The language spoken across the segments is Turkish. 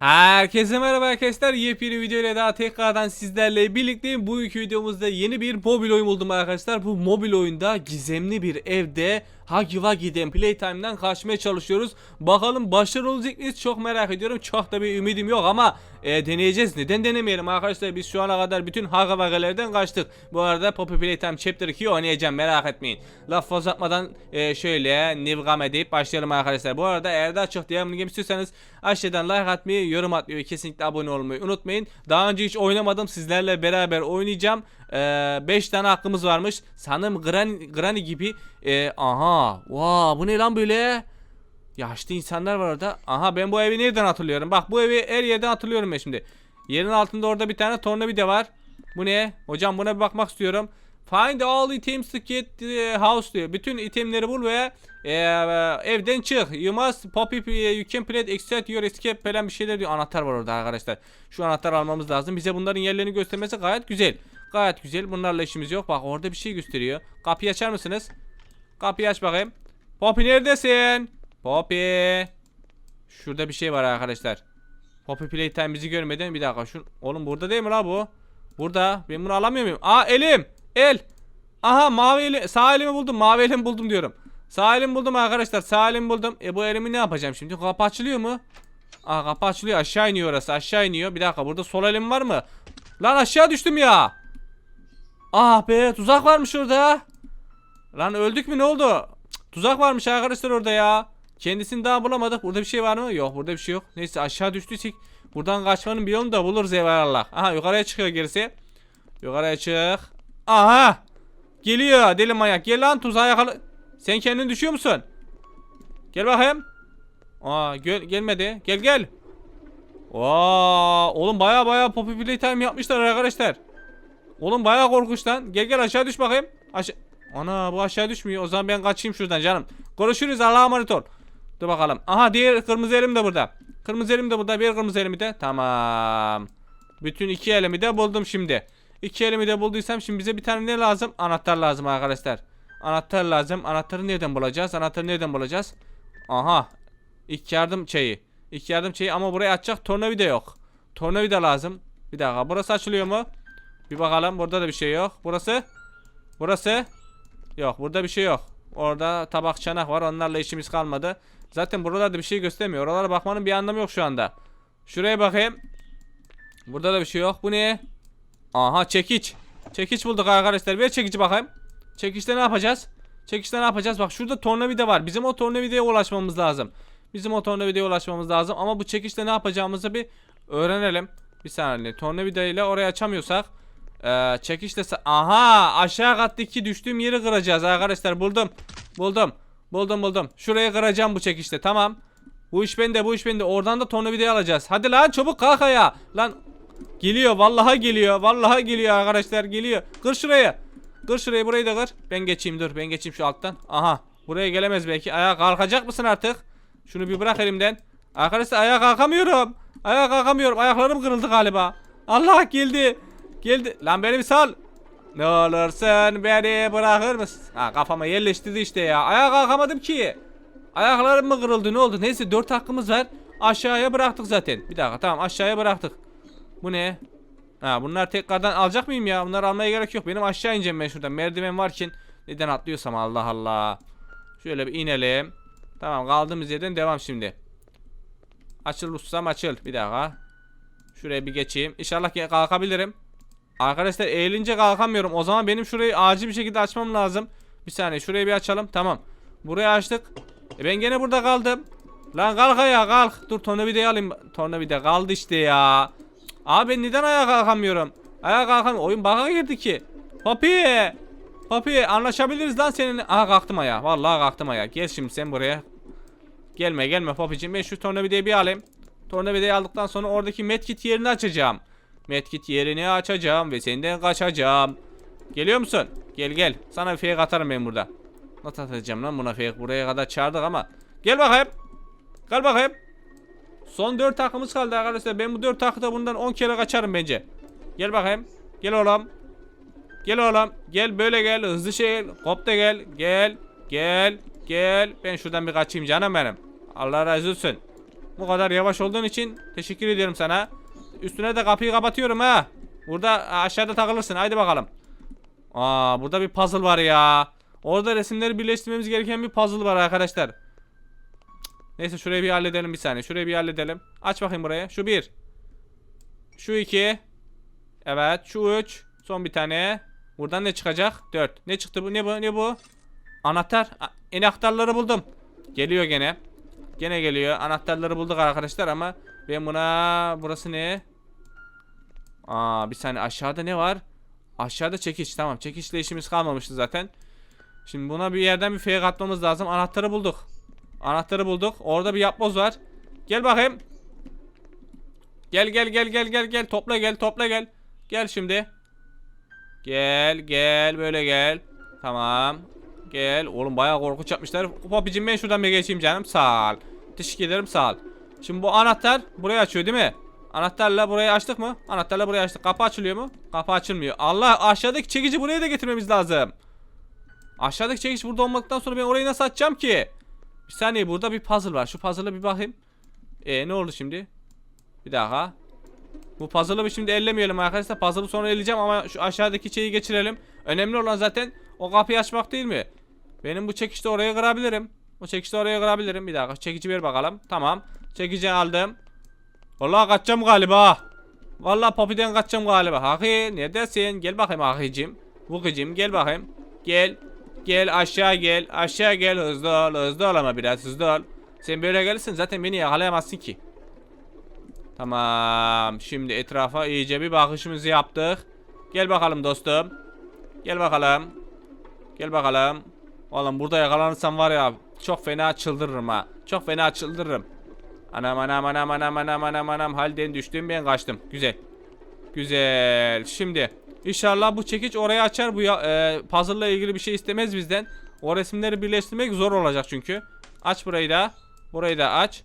Herkese merhaba arkadaşlar. Yepyeni video ile daha tekrardan sizlerle birlikteyim. Bu iki videomuzda yeni bir mobil oyun buldum arkadaşlar. Bu mobil oyunda gizemli bir evde Huggy Wuggy'den Playtime'dan kaçmaya çalışıyoruz. Bakalım başarılı olacak mıyız? Çok merak ediyorum. Çok da bir ümidim yok ama e, deneyeceğiz. Neden denemeyelim arkadaşlar? Biz şu ana kadar bütün Huggy Wuggy'lerden kaçtık. Bu arada Poppy Playtime Chapter 2'yi oynayacağım merak etmeyin. Laf fazla atmadan e, şöyle nivgam edip başlayalım arkadaşlar. Bu arada eğer daha çok devamını gelmek istiyorsanız aşağıdan like atmayı, yorum atmayı kesinlikle abone olmayı unutmayın. Daha önce hiç oynamadım. Sizlerle beraber oynayacağım. 5 tane hakkımız varmış. Sanırım Granny, Granny gibi. Ee, aha. Wow, bu ne lan böyle? Yaşlı insanlar var orada. Aha ben bu evi nereden hatırlıyorum? Bak bu evi her yerden hatırlıyorum ben şimdi. Yerin altında orada bir tane tornavida var. Bu ne? Hocam buna bir bakmak istiyorum. Find all items to get the house diyor. Bütün itemleri bul ve e, evden çık. You must pop it, you can play extract your escape falan bir şeyler diyor. Anahtar var orada arkadaşlar. Şu anahtar almamız lazım. Bize bunların yerlerini göstermesi gayet güzel. Gayet güzel. Bunlarla işimiz yok. Bak orada bir şey gösteriyor. Kapıyı açar mısınız? Kapıyı aç bakayım. Poppy neredesin? Poppy. Şurada bir şey var arkadaşlar. Poppy Playtime bizi görmeden bir dakika. Şu, oğlum burada değil mi la bu? Burada. Ben bunu alamıyor muyum? Aa elim. El. Aha mavi eli, sağ elimi buldum. Mavi elimi buldum diyorum. Sağ elimi buldum arkadaşlar. Sağ elimi buldum. E bu elimi ne yapacağım şimdi? Kapı açılıyor mu? Aa kapı açılıyor. Aşağı iniyor orası. Aşağı iniyor. Bir dakika burada sol elim var mı? Lan aşağı düştüm ya. Ah be tuzak varmış orada. Lan öldük mü ne oldu? Tuzak varmış arkadaşlar orada ya. Kendisini daha bulamadık. Burada bir şey var mı? Yok burada bir şey yok. Neyse aşağı düştüysek buradan kaçmanın bir yolunu da buluruz eyvallah. Aha yukarıya çıkıyor gerisi. Yukarıya çık. Aha. Geliyor deli manyak. Gel lan tuzağa yakala. Sen kendin düşüyor musun? Gel bakayım. Aa gel gelmedi. Gel gel. Vaa oğlum baya baya Poppy Playtime yapmışlar arkadaşlar. Oğlum baya korkunç lan. Gel gel aşağı düş bakayım. Aşağı. Ana bu aşağı düşmüyor. O zaman ben kaçayım şuradan canım. Görüşürüz Allah'a emanet ol. Dur bakalım. Aha diğer kırmızı elim de burada. Kırmızı elim de burada. Bir kırmızı elimi de. Tamam. Bütün iki elimi de buldum şimdi. İki elimi de bulduysam şimdi bize bir tane ne lazım? Anahtar lazım arkadaşlar. Anahtar lazım. Anahtarı nereden bulacağız? Anahtarı nereden bulacağız? Aha. İlk yardım şeyi. İlk yardım şeyi ama buraya açacak tornavida yok. Tornavida lazım. Bir dakika burası açılıyor mu? Bir bakalım burada da bir şey yok. Burası? Burası? Yok burada bir şey yok. Orada tabak çanak var onlarla işimiz kalmadı. Zaten buralarda bir şey göstermiyor. Oralara bakmanın bir anlamı yok şu anda. Şuraya bakayım. Burada da bir şey yok. Bu ne? Aha çekiç. Çekiç bulduk arkadaşlar. Ver çekici bakayım. Çekiçte ne yapacağız? Çekiçte ne yapacağız? Bak şurada tornavida var. Bizim o tornavidaya ulaşmamız lazım. Bizim o tornavidaya ulaşmamız lazım. Ama bu çekiçte ne yapacağımızı bir öğrenelim. Bir saniye. Tornavida ile orayı açamıyorsak. Ee, çekişte Aha aşağı kattaki düştüğüm yeri kıracağız arkadaşlar. Buldum. Buldum. Buldum buldum. Şurayı kıracağım bu çekişte. Tamam. Bu iş bende bu iş bende. Oradan da tornavidayı alacağız. Hadi lan çabuk kalk ayağa. Lan Geliyor vallahi geliyor. Vallahi geliyor arkadaşlar geliyor. Kır şurayı. Kır şurayı burayı da kır. Ben geçeyim dur ben geçeyim şu alttan. Aha buraya gelemez belki. Ayağa kalkacak mısın artık? Şunu bir bırak elimden. Arkadaşlar ayağa kalkamıyorum. Ayağa kalkamıyorum. Ayaklarım kırıldı galiba. Allah geldi. Geldi. Lan beni bir sal. Ne olursun beni bırakır mısın? Ha kafama yerleştirdi işte ya. Ayağa kalkamadım ki. Ayaklarım mı kırıldı ne oldu? Neyse 4 hakkımız var. Aşağıya bıraktık zaten. Bir dakika tamam aşağıya bıraktık. Bu ne? Ha bunlar tekrardan alacak mıyım ya? Bunları almaya gerek yok. Benim aşağı ineceğim ben şuradan. Merdiven varken neden atlıyorsam Allah Allah. Şöyle bir inelim. Tamam kaldığımız yerden devam şimdi. Açıl ustam açıl. Bir dakika. Şuraya bir geçeyim. İnşallah kalkabilirim. Arkadaşlar eğilince kalkamıyorum. O zaman benim şurayı acil bir şekilde açmam lazım. Bir saniye şurayı bir açalım. Tamam. Burayı açtık. E ben gene burada kaldım. Lan kalk ya kalk. Dur tornavidayı alayım. Tornavida kaldı işte ya. Abi ben neden ayağa kalkamıyorum? Ayağa kalkamıyorum. Oyun bug'a girdi ki. Papi. Papi anlaşabiliriz lan seninle. Aha kalktım ayağa. Vallahi kalktım ayağa. Gel şimdi sen buraya. Gelme gelme papicim. Ben şu tornavidayı bir alayım. Tornavidayı aldıktan sonra oradaki medkit yerini açacağım. Medkit yerini açacağım ve senden kaçacağım. Geliyor musun? Gel gel. Sana bir fake atarım ben burada. Nasıl atacağım lan buna fake? Buraya kadar çağırdık ama. Gel bakayım. Gel bakayım. Son 4 takımız kaldı arkadaşlar. Ben bu 4 takıda bundan 10 kere kaçarım bence. Gel bakayım. Gel oğlum. Gel oğlum. Gel böyle gel. Hızlı şey. Hop da gel. Gel. Gel. Gel. Ben şuradan bir kaçayım canım benim. Allah razı olsun. Bu kadar yavaş olduğun için teşekkür ediyorum sana. Üstüne de kapıyı kapatıyorum ha. Burada aşağıda takılırsın. Haydi bakalım. Aa burada bir puzzle var ya. Orada resimleri birleştirmemiz gereken bir puzzle var arkadaşlar. Neyse şurayı bir halledelim bir saniye. Şurayı bir halledelim. Aç bakayım buraya. Şu bir. Şu iki. Evet. Şu üç. Son bir tane. Buradan ne çıkacak? Dört. Ne çıktı bu? Ne bu? Ne bu? Anahtar. Anahtarları buldum. Geliyor gene. Gene geliyor. Anahtarları bulduk arkadaşlar ama ben buna burası ne? Aa bir saniye aşağıda ne var? Aşağıda çekiç. Tamam çekiçle işimiz kalmamıştı zaten. Şimdi buna bir yerden bir fake atmamız lazım. Anahtarı bulduk. Anahtarı bulduk. Orada bir yapboz var. Gel bakayım. Gel gel gel gel gel gel. Topla gel topla gel. Gel şimdi. Gel gel böyle gel. Tamam. Gel. Oğlum bayağı korkunç yapmışlar. Popicim ben şuradan bir geçeyim canım. Sağ ol. Teşekkür ederim sağ ol. Şimdi bu anahtar burayı açıyor değil mi? Anahtarla burayı açtık mı? Anahtarla burayı açtık. Kapı açılıyor mu? Kapı açılmıyor. Allah aşağıdaki çekici buraya da getirmemiz lazım. Aşağıdaki çekiç burada olmadıktan sonra ben orayı nasıl açacağım ki? Bir saniye burada bir puzzle var. Şu puzzle'a bir bakayım. E ne oldu şimdi? Bir daha. Bu puzzle'ı şimdi ellemeyelim arkadaşlar. Puzzle'ı sonra elleyeceğim ama şu aşağıdaki şeyi geçirelim. Önemli olan zaten o kapıyı açmak değil mi? Benim bu çekişte oraya kırabilirim. Bu çekişte oraya kırabilirim. Bir dakika çekici ver bakalım. Tamam. Çekici aldım. Vallahi kaçacağım galiba. Vallahi Poppy'den kaçacağım galiba. Haki neredesin? Gel bakayım Haki'cim. Vukicim gel bakayım. Gel. Gel aşağı gel. Aşağı gel hızlı ol. Hızlı ol ama biraz hızlı ol. Sen böyle gelirsin zaten beni yakalayamazsın ki. Tamam. Şimdi etrafa iyice bir bakışımızı yaptık. Gel bakalım dostum. Gel bakalım. Gel bakalım. Oğlum burada yakalanırsam var ya çok fena çıldırırım ha. Çok fena çıldırırım. Anam anam anam anam anam anam anam halden düştüm ben kaçtım. Güzel. Güzel. Şimdi inşallah bu çekiç orayı açar. Bu ya, e, puzzle'la ilgili bir şey istemez bizden. O resimleri birleştirmek zor olacak çünkü. Aç burayı da. Burayı da aç.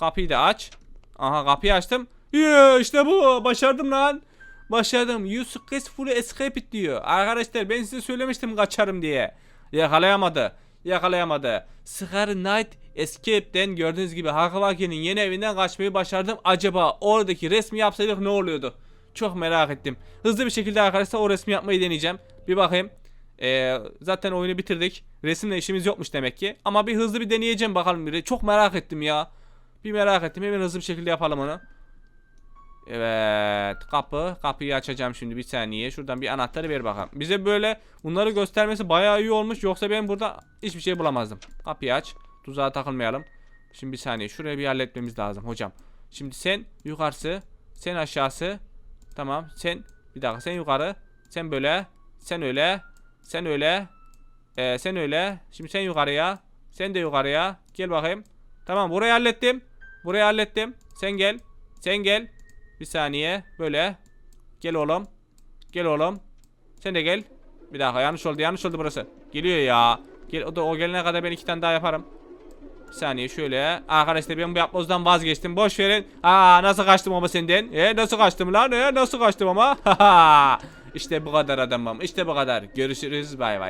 Kapıyı da aç. Aha kapıyı açtım. Yeah, işte bu. Başardım lan. Başardım. You successfully escaped diyor. Arkadaşlar ben size söylemiştim kaçarım diye. Yakalayamadı. Yakalayamadı. Scar Knight Escape'den gördüğünüz gibi Hakkavaki'nin yeni evinden kaçmayı başardım. Acaba oradaki resmi yapsaydık ne oluyordu? Çok merak ettim. Hızlı bir şekilde arkadaşlar o resmi yapmayı deneyeceğim. Bir bakayım. Ee, zaten oyunu bitirdik. Resimle işimiz yokmuş demek ki. Ama bir hızlı bir deneyeceğim bakalım. Çok merak ettim ya. Bir merak ettim. Hemen hızlı bir şekilde yapalım onu. Evet kapı kapıyı açacağım şimdi bir saniye. Şuradan bir anahtarı ver bakalım. Bize böyle bunları göstermesi bayağı iyi olmuş. Yoksa ben burada hiçbir şey bulamazdım. Kapıyı aç tuzağa takılmayalım. Şimdi bir saniye şurayı bir halletmemiz lazım hocam. Şimdi sen yukarısı sen aşağısı. Tamam sen bir dakika sen yukarı sen böyle sen öyle sen öyle Ee, sen öyle. Şimdi sen yukarıya sen de yukarıya. Gel bakayım. Tamam burayı hallettim. Burayı hallettim. Sen gel sen gel bir saniye böyle. Gel oğlum. Gel oğlum. Sen de gel. Bir dakika yanlış oldu yanlış oldu burası. Geliyor ya. Gel, o, da, o gelene kadar ben iki tane daha yaparım. Bir saniye şöyle. Arkadaşlar ben bu yapbozdan vazgeçtim. Boş verin. Aa nasıl kaçtım ama senden? E nasıl kaçtım lan? E nasıl kaçtım ama? işte bu kadar adamım. İşte bu kadar. Görüşürüz. Bay bay.